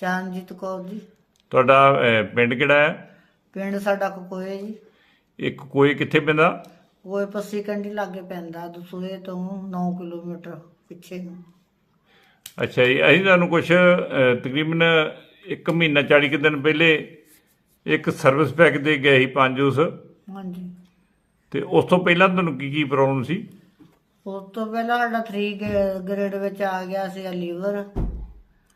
ਚਰਨਜੀਤ ਕੌਰ ਜੀ। ਤੁਹਾਡਾ ਅਹ, ਪਿੰਡ ਕਿਹੜਾ ਹੈ? ਪਿੰਡ ਸਾਡਾ ਕਕੋਏ ਜੀ। ਇੱਕ ਕੋਈ ਕਿੱਥੇ ਪੈਂਦਾ? ਕੋਏ ਪੱਸੀ ਕੰਢੀ ਲਾਗੇ ਪੈਂਦਾ ਦਸੂਏ ਤੋਂ 9 ਕਿਲੋਮੀਟਰ ਪਿੱਛੇ ਨੂੰ। ਅੱਛਾ ਜੀ ਅਸੀਂ ਤੁਹਾਨੂੰ ਕੁਝ ਤਕਰੀਬਨ 1 ਮਹੀਨਾ 40 ਕੁ ਦਿਨ ਪਹਿਲੇ ਇੱਕ ਸਰਵਿਸ ਪੈਕ ਦੇ ਗਏ ਸੀ ਪੰਜ ਉਸ। ਹਾਂਜੀ। ਤੇ ਉਸ ਤੋਂ ਪਹਿਲਾਂ ਤੁਹਾਨੂੰ ਕੀ ਕੀ ਪ੍ਰੋਬਲਮ ਸੀ? ਉਸ ਤੋਂ ਪਹਿਲਾਂ ਸਾਡਾ 3 ਗ੍ਰੇਡ ਵਿੱਚ ਆ ਗਿਆ ਸੀ ਲੀਵਰ।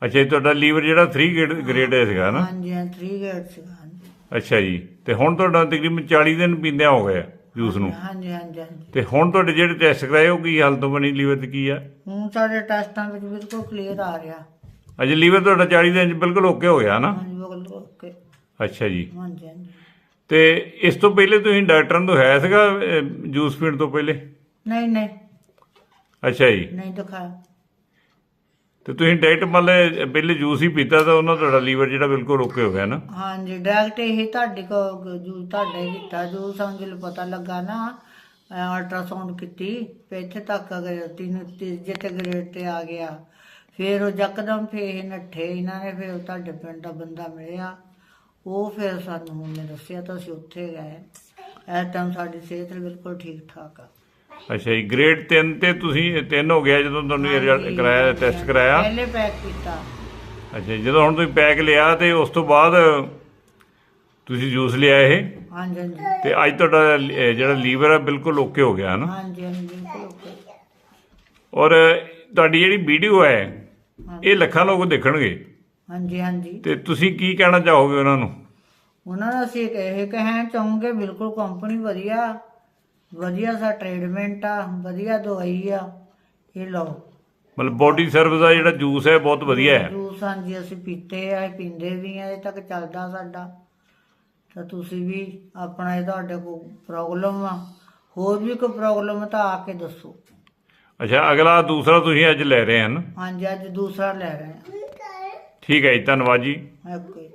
ਅੱਛਾ ਜੀ ਤੁਹਾਡਾ ਲੀਵਰ ਜਿਹੜਾ 3 ਗ੍ਰੇਡ ਸੀਗਾ ਨਾ? ਹਾਂਜੀ 3 ਗ੍ਰੇਡ ਸੀ ਹਾਂਜੀ। ਅੱਛਾ ਜੀ ਤੇ ਹੁਣ ਤੁਹਾਡਾ ਤਕਰੀਬਨ 40 ਦਿਨ ਪੀਂਦਿਆਂ ਹੋ ਗਏ ਆ ਜੂਸ ਨੂੰ। ਹਾਂਜੀ ਹਾਂਜੀ ਹਾਂਜੀ। ਤੇ ਹੁਣ ਤੁਹਾਡੇ ਜਿਹੜੇ ਟੈਸਟ ਕਰਾਏ ਉਹ ਕੀ ਹਾਲਤ ਬਣੀ ਲੀਵਰ ਤੇ ਕੀ ਆ? ਹੁਣ ਸਾਡੇ ਟੈਸਟਾਂ ਵਿੱਚ ਬਿਲਕੁਲ ਕਲੀਅਰ ਆ ਰਿਹਾ। ਅਜੇ ਲੀਵਰ ਤੁਹਾਡਾ 40 ਦਿਨ ਚ ਬਿਲਕੁਲ ਓਕੇ ਹੋ ਗਿਆ ਨਾ? ਹਾਂਜੀ ਬਿਲਕੁਲ ਓਕੇ ਅੱਛਾ ਜੀ। ਹਾਂਜੀ ਹਾਂਜੀ। ਤੇ ਇਸ ਤੋਂ ਪਹਿਲੇ ਤੁਸੀਂ ਡਾਕਟਰਾਂ ਨੂੰ ਦਿਖਾਇਆ ਸੀਗਾ ਅਹ, ਜੂਸ ਪੀਣ ਤੋਂ ਪਹਿਲੇ? ਨਹੀਂ ਨਹੀਂ। ਅੱਛਾ ਜੀ। ਨਹੀਂ ਦਿਖਾਇਆ। ਤੇ ਤੁਸੀਂ ਡਾਇਰੈਕਟ ਮੰਨ ਪਹਿਲੇ ਜੂਸ ਹੀ ਪੀਤਾ ਤਾਂ ਉਹਨਾਂ ਤੁਹਾਡਾ ਲੀਵਰ ਜਿਹੜਾ ਬਿਲਕੁਲ ਓਕੇ ਹੋ ਗਿਆ ਨਾ? ਹਾਂਜੀ ਡਾਇਰੈਕਟ ਇਹ ਤੁਹਾਡੇ ਕੋ ਜੂ, ਤੁਹਾਡੇ ਕੀਤਾ। ਜੋ ਸਾਨੂੰ ਜਦੋਂ ਪਤਾ ਲੱਗਾ ਨਾ ਅਲਟਰਾਸਾਊਂਡ ਕੀਤੀ। ਤੇ ਇੱਥੇ ਤੱਕ ਅਗਰ ਤਿੰਨ ਤੀਜੇ ਤੇ ਗ੍ਰੇਡ ਤੇ ਆ ਗਿਆ, ਫਿਰ ਉਹ ਯਕਦਮ ਫੇਰ ਇਹ ਨੱਠੇ। ਇਹਨਾਂ ਨੇ ਫਿਰ ਤੁਹਾਡੇ ਪਿੰਡ ਦਾ ਬੰਦਾ ਮਿਲਿਆ। ਉਹ ਫਿਰ ਸਾਨੂੰ ਉਹਨੇ ਦੱਸਿਆ ਤਾਂ ਅਸੀਂ ਉੱਥੇ ਗਏ। ਇਸ ਟਾਈਮ ਸਾਡੀ ਸਿਹਤ ਬਿਲਕੁਲ ਠੀਕ ਠਾਕ ਆ। ਅੱਛਾ ਜੀ ਗ੍ਰੇਡ 3 ਤੇ ਤੁਸੀਂ 3 ਹੋ ਗਿਆ ਜਦੋਂ ਤੁਹਾਨੂੰ ਇਹ ਰਿਜ਼ਲਟ। ਕਰਾਇਆ ਟੈਸਟ ਕਰਾਇਆ? ਪਹਿਲੇ ਪੈਕ ਕੀਤਾ। ਅੱਛਾ ਜੀ, ਜਦੋਂ ਹੁਣ ਤੁਸੀਂ ਪੈਕ ਲਿਆ ਤੇ ਉਸ ਤੋਂ ਬਾਅਦ ਤੁਸੀਂ ਜੂਸ ਲਿਆ ਇਹ? ਹਾਂਜੀ ਹਾਂਜੀ। ਤੇ ਅੱਜ ਤੁਹਾਡਾ ਲ- ਇਹ ਜਿਹੜਾ ਲੀਵਰ ਹੈ ਬਿਲਕੁਲ ਓਕੇ ਹੋ ਗਿਆ ਨਾ ਹਾਂਜੀ ਹਾਂਜੀ ਬਿਲਕੁਲ ਓਕੇ ਔਰ ਤੁਹਾਡੀ ਜਿਹੜੀ ਵੀਡੀਓ ਹੈ ਇਹ ਲੱਖਾਂ ਲੋਕ ਦੇਖਣਗੇ। ਹਾਂਜੀ ਹਾਂਜੀ। ਤੇ ਤੁਸੀਂ ਕੀ ਕਹਿਣਾ ਚਾਹੋਗੇ ਉਹਨਾਂ ਨੂੰ? ਉਹਨਾਂ ਨੂੰ ਅਸੀਂ ਇਹ ਕਹਿਣਾ ਚਾਹੂੰਗੇ ਬਿਲਕੁਲ ਕੰਪਨੀ ਵਧੀਆ। ਵਧੀਆ ਸਾ ਟ੍ਰੀਟਮੈਂਟ ਆ ਵਧੀਆ ਦਵਾਈ ਆ ਇਹ ਲਓ। ਮਤਲਬ ਬੋਡੀ ਸਰਵਿਸ ਦਾ ਜਿਹੜਾ ਜੂਸ ਹੈ ਬਹੁਤ ਵਧੀਆ ਹੈ। ਜੂਸ ਹਾਂਜੀ ਅਸੀਂ ਪੀਤੇ ਆ ਪੀਂਦੇ ਵੀ ਆ ਇਹ ਤੱਕ ਚੱਲਦਾ ਸਾਡਾ। ਤਾਂ ਤੁਸੀਂ ਵੀ ਆਪਣਾ ਇਹ ਤੁਹਾਡੇ ਕੋਲ ਪ੍ਰੋਬਲਮ ਆ। ਹੋਰ ਵੀ ਕੋਈ ਪ੍ਰੋਬਲਮ ਤਾਂ ਆ ਕੇ ਦੱਸੋ। ਅੱਛਾ ਅਗਲਾ ਦੂਸਰਾ ਤੁਸੀਂ ਅੱਜ ਲੈ ਰਹੇ ਹਨ। ਹਾਂਜੀ ਅੱਜ ਦੂਸਰਾ ਲੈ ਰਹੇ ਠੀਕ ਹੈ ਜੀ ਧੰਨਵਾਦ ਜੀ। ਓਕੇ